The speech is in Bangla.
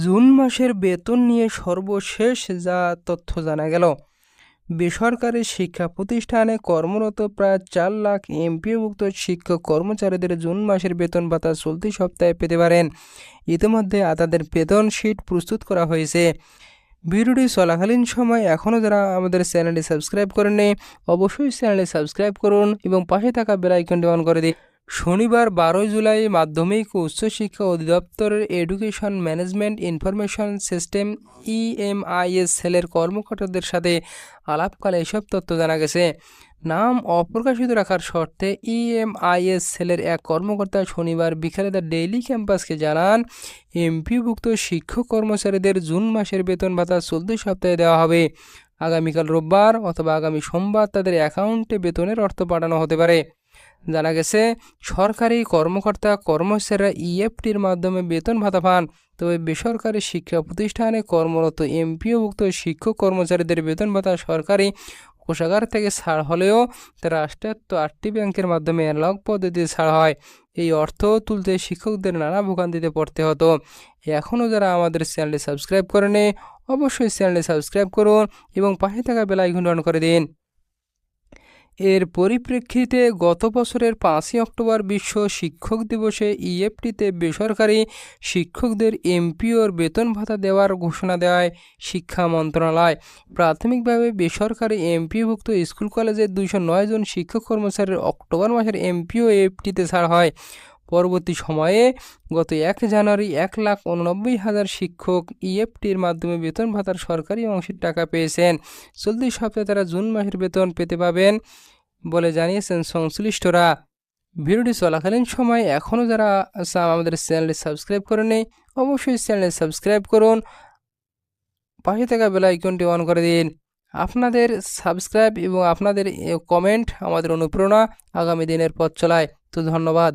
জুন মাসের বেতন নিয়ে সর্বশেষ যা তথ্য জানা গেল। বেসরকারি শিক্ষা প্রতিষ্ঠানে কর্মরত প্রায় চার লাখ এমপিভুক্ত শিক্ষক কর্মচারীদের জুন মাসের বেতন ভাতা চলতি সপ্তাহে পেতে পারেন। ইতিমধ্যে তাদের বেতন শিট প্রস্তুত করা হয়েছে। ভিডিওটি চলাকালীন সময় এখনও যারা আমাদের চ্যানেলটি সাবস্ক্রাইব করেননি, অবশ্যই চ্যানেলটি সাবস্ক্রাইব করুন এবং পাশে থাকা বেল আইকনটি অন করে দিন। শনিবার বারোই জুলাই মাধ্যমিক ও উচ্চশিক্ষা অধিদপ্তরের education management information system EMIS সেলের কর্মকর্তাদের সাথে আলাপকালে এসব তথ্য জানা গেছে। নাম অপ্রকাশিত রাখার শর্তে ইএমআইএস সেলের এক কর্মকর্তা শনিবার বিকালে দ্য ডেইলি ক্যাম্পাসকে জানান, এমপিভুক্ত শিক্ষক কর্মচারীদের জুন মাসের বেতন ভাতা চলতি সপ্তাহে দেওয়া হবে। আগামীকাল রোববার অথবা আগামী সোমবার তাদের অ্যাকাউন্টে বেতনের অর্থ পাঠানো হতে পারে। জানা গেছে, সরকারি কর্মকর্তা কর্মচারীরা ইএফটির মাধ্যমে বেতন ভাতা পান। তবে বেসরকারি শিক্ষা প্রতিষ্ঠানে কর্মরত এমপিওভুক্ত শিক্ষক কর্মচারীদের বেতন ভাতা সরকারি কোষাগার থেকে ছাড় হলেও রাষ্ট্রায়ত্ত আটটি ব্যাংকের মাধ্যমে অ্যানলগ পদ্ধতিতে ছাড় হয়। এই অর্থ তুলতে শিক্ষকদের নানা ভোগান্তিতে পড়তে হতো। এখনও যারা আমাদের চ্যানেলটি সাবস্ক্রাইব করেনি অবশ্যই চ্যানেলটি সাবস্ক্রাইব করুন এবং পাশে থাকা বেল আইকন অন করে দিন। এর পরিপ্রেক্ষিতে গত বছরের পাঁচই অক্টোবর বিশ্ব শিক্ষক দিবসে ইএফটিতে বেসরকারি শিক্ষকদের এমপিওর বেতন ভাতা দেওয়ার ঘোষণা দেওয়ায় শিক্ষা মন্ত্রণালয়। প্রাথমিকভাবে বেসরকারি এমপিওভুক্ত স্কুল কলেজের দুইশো নয় জন শিক্ষক কর্মচারীর অক্টোবর মাসের এমপিও এফটিতে ছাড় হয়। পরবর্তী সময়ে গত এক জানুয়ারি এক লাখ উননব্বই হাজার শিক্ষক ইএফটির মাধ্যমে বেতন ভাতার সরকারি অংশের টাকা পেয়েছেন। চলতি সপ্তাহে তারা জুন মাসের বেতন পেতে পাবেন বলে জানিয়েছেন সংশ্লিষ্টরা। ভিডিওটি চলাকালীন সময় এখনও যারা আমাদের চ্যানেলটি সাবস্ক্রাইব করেনি অবশ্যই চ্যানেলটি সাবস্ক্রাইব করুন। পাশে থাকা বেল আইকনটি অন করে দিন। আপনাদের সাবস্ক্রাইব এবং আপনাদের কমেন্ট আমাদের অনুপ্রেরণা আগামী দিনের পথ চলায়। তো ধন্যবাদ।